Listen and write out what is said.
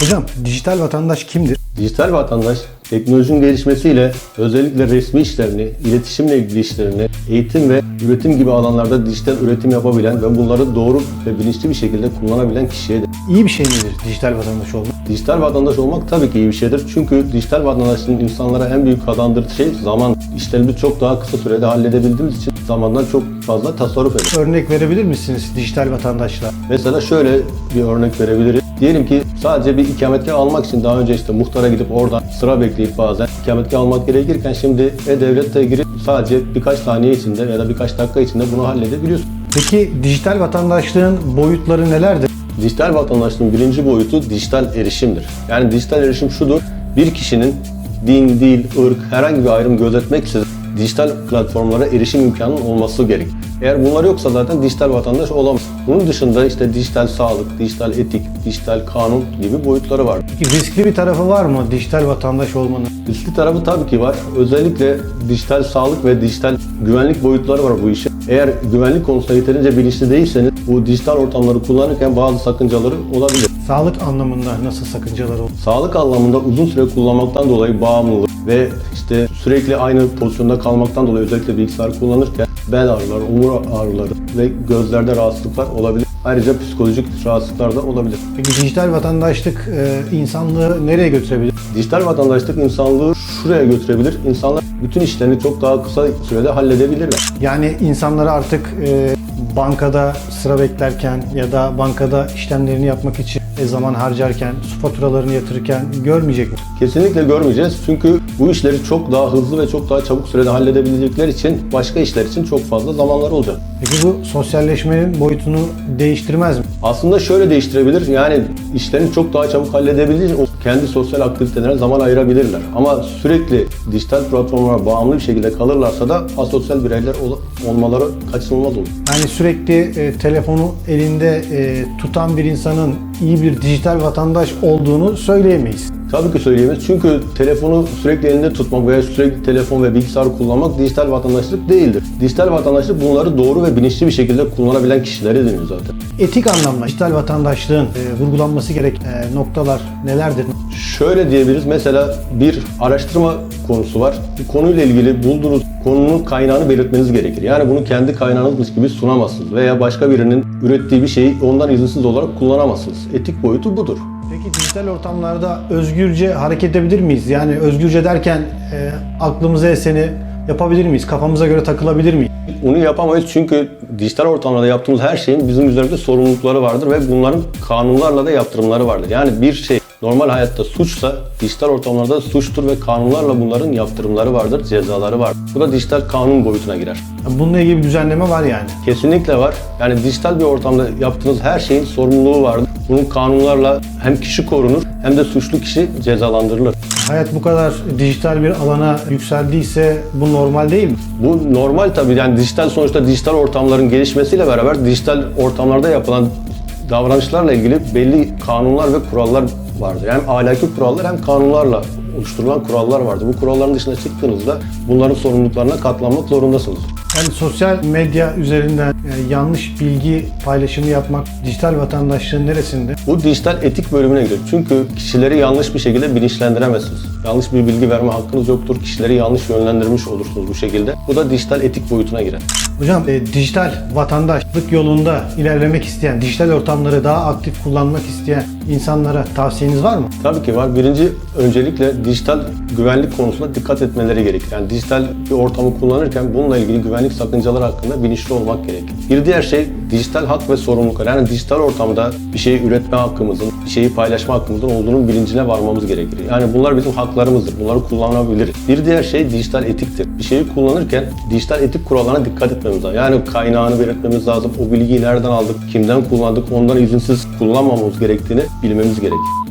Hocam dijital vatandaş kimdir? Dijital vatandaş teknolojinin gelişmesiyle özellikle resmi işlerini, iletişimle ilgili işlerini, eğitim ve üretim gibi alanlarda dijital üretim yapabilen ve bunları doğru ve bilinçli bir şekilde kullanabilen kişiyedir. İyi bir şey midir dijital vatandaş olmak? Dijital vatandaş olmak tabii ki iyi bir şeydir. Çünkü dijital vatandaşlığın insanlara en büyük kazandırdığı şey zaman. İşlerimizi çok daha kısa sürede halledebildiğimiz için zamandan çok fazla tasarruf ediyor. Örnek verebilir misiniz dijital vatandaşla? Mesela şöyle bir örnek verebiliriz. Diyelim ki sadece bir ikametgah almak için daha önce işte muhtara gidip oradan sıra bekleyip bazen ikametgah almak gerekirken şimdi e-devlete girip sadece birkaç saniye içinde ya da birkaç dakika içinde bunu halledebiliyorsun. Peki dijital vatandaşlığın boyutları nelerdir? Dijital vatandaşlığın birinci boyutu dijital erişimdir. Yani dijital erişim şudur, bir kişinin din, dil, ırk herhangi bir ayrım gözetmeksizin dijital platformlara erişim imkanının olması gerek. Eğer bunlar yoksa zaten dijital vatandaş olamaz. Bunun dışında işte dijital sağlık, dijital etik, dijital kanun gibi boyutları var. Peki riskli bir tarafı var mı dijital vatandaş olmanın? Riskli tarafı tabii ki var. Özellikle dijital sağlık ve dijital güvenlik boyutları var bu işin. Eğer güvenlik konusunda yeterince bilinçli değilseniz bu dijital ortamları kullanırken bazı sakıncaları olabilir. Sağlık anlamında nasıl sakıncalar olur? Sağlık anlamında uzun süre kullanmaktan dolayı bağımlılık ve işte sürekli aynı pozisyonda kalmaktan dolayı özellikle bilgisayar kullanırken bel ağrıları, omur ağrıları ve gözlerde rahatsızlıklar olabilir. Ayrıca psikolojik rahatsızlıklar da olabilir. Peki dijital vatandaşlık e, insanlığı nereye götürebilir? Dijital vatandaşlık insanlığı şuraya götürebilir. İnsanlar bütün işlerini çok daha kısa sürede halledebilirler. Yani insanları artık e, bankada sıra beklerken ya da bankada işlemlerini yapmak için e, zaman harcarken, su faturalarını yatırırken görmeyecek mi? Kesinlikle görmeyeceğiz. Çünkü bu işleri çok daha hızlı ve çok daha çabuk sürede halledebilecekler için başka işler için çok fazla zamanları olacak. Peki bu sosyalleşmenin boyutunu değiştirmez mi? Aslında şöyle değiştirebilir. Yani işlerini çok daha çabuk halledebilir. O kendi sosyal aktivitelerine zaman ayırabilirler. Ama sürekli dijital platformlara bağımlı bir şekilde kalırlarsa da asosyal bireyler ol- olmaları kaçınılmaz olur. Yani sürekli e, telefonu elinde e, tutan bir insanın iyi bir dijital vatandaş olduğunu söyleyemeyiz. Tabii ki söyleyemeyiz. Çünkü telefonu sürekli elinde tutmak veya sürekli telefon ve bilgisayar kullanmak dijital vatandaşlık değildir. Dijital vatandaşlık bunları doğru ve bilinçli bir şekilde kullanabilen kişilere deniyor zaten. Etik anlamda dijital vatandaşlığın e, vurgulanması gereken e, noktalar nelerdir? Şöyle diyebiliriz. Mesela bir araştırma konusu var. Bu konuyla ilgili bulduğunuz konunun kaynağını belirtmeniz gerekir. Yani bunu kendi kaynağınızmış gibi sunamazsınız veya başka birinin ürettiği bir şeyi ondan izinsiz olarak kullanamazsınız. Etik boyutu budur. Peki dijital ortamlarda özgürce hareket edebilir miyiz? Yani özgürce derken e, aklımıza eseni yapabilir miyiz? Kafamıza göre takılabilir miyiz? Bunu yapamayız çünkü dijital ortamlarda yaptığımız her şeyin bizim üzerimizde sorumlulukları vardır ve bunların kanunlarla da yaptırımları vardır. Yani bir şey normal hayatta suçsa dijital ortamlarda da suçtur ve kanunlarla bunların yaptırımları vardır, cezaları vardır. Bu da dijital kanun boyutuna girer. Bununla ilgili bir düzenleme var yani. Kesinlikle var. Yani dijital bir ortamda yaptığınız her şeyin sorumluluğu vardır. Bunun kanunlarla hem kişi korunur hem de suçlu kişi cezalandırılır. Hayat bu kadar dijital bir alana yükseldiyse bu normal değil mi? Bu normal tabii yani dijital sonuçta dijital ortamların gelişmesiyle beraber dijital ortamlarda yapılan davranışlarla ilgili belli kanunlar ve kurallar vardır. Hem ahlaki kurallar hem kanunlarla oluşturulan kurallar vardır. Bu kuralların dışına çıktığınızda bunların sorumluluklarına katlanmak zorundasınız. Yani sosyal medya üzerinden yani yanlış bilgi paylaşımı yapmak dijital vatandaşlığın neresinde? Bu dijital etik bölümüne giriyor. Çünkü kişileri yanlış bir şekilde bilinçlendiremezsiniz. Yanlış bir bilgi verme hakkınız yoktur. Kişileri yanlış yönlendirmiş olursunuz bu şekilde. Bu da dijital etik boyutuna girer. Hocam e, dijital vatandaşlık yolunda ilerlemek isteyen, dijital ortamları daha aktif kullanmak isteyen insanlara tavsiyeniz var mı? Tabii ki var. Birinci öncelikle dijital güvenlik konusunda dikkat etmeleri gerekir. Yani dijital bir ortamı kullanırken bununla ilgili güvenlik sakıncaları hakkında bilinçli olmak gerekir. Bir diğer şey dijital hak ve sorumluluklar. Yani dijital ortamda bir şeyi üretme hakkımızın, bir şeyi paylaşma hakkımızın olduğunun bilincine varmamız gerekir. Yani bunlar bizim haklarımızdır. Bunları kullanabiliriz. Bir diğer şey dijital etiktir. Bir şeyi kullanırken dijital etik kurallarına dikkat etmemiz lazım. Yani kaynağını belirtmemiz lazım. O bilgiyi nereden aldık, kimden kullandık, ondan izinsiz kullanmamamız gerektiğini bilmemiz gerekir.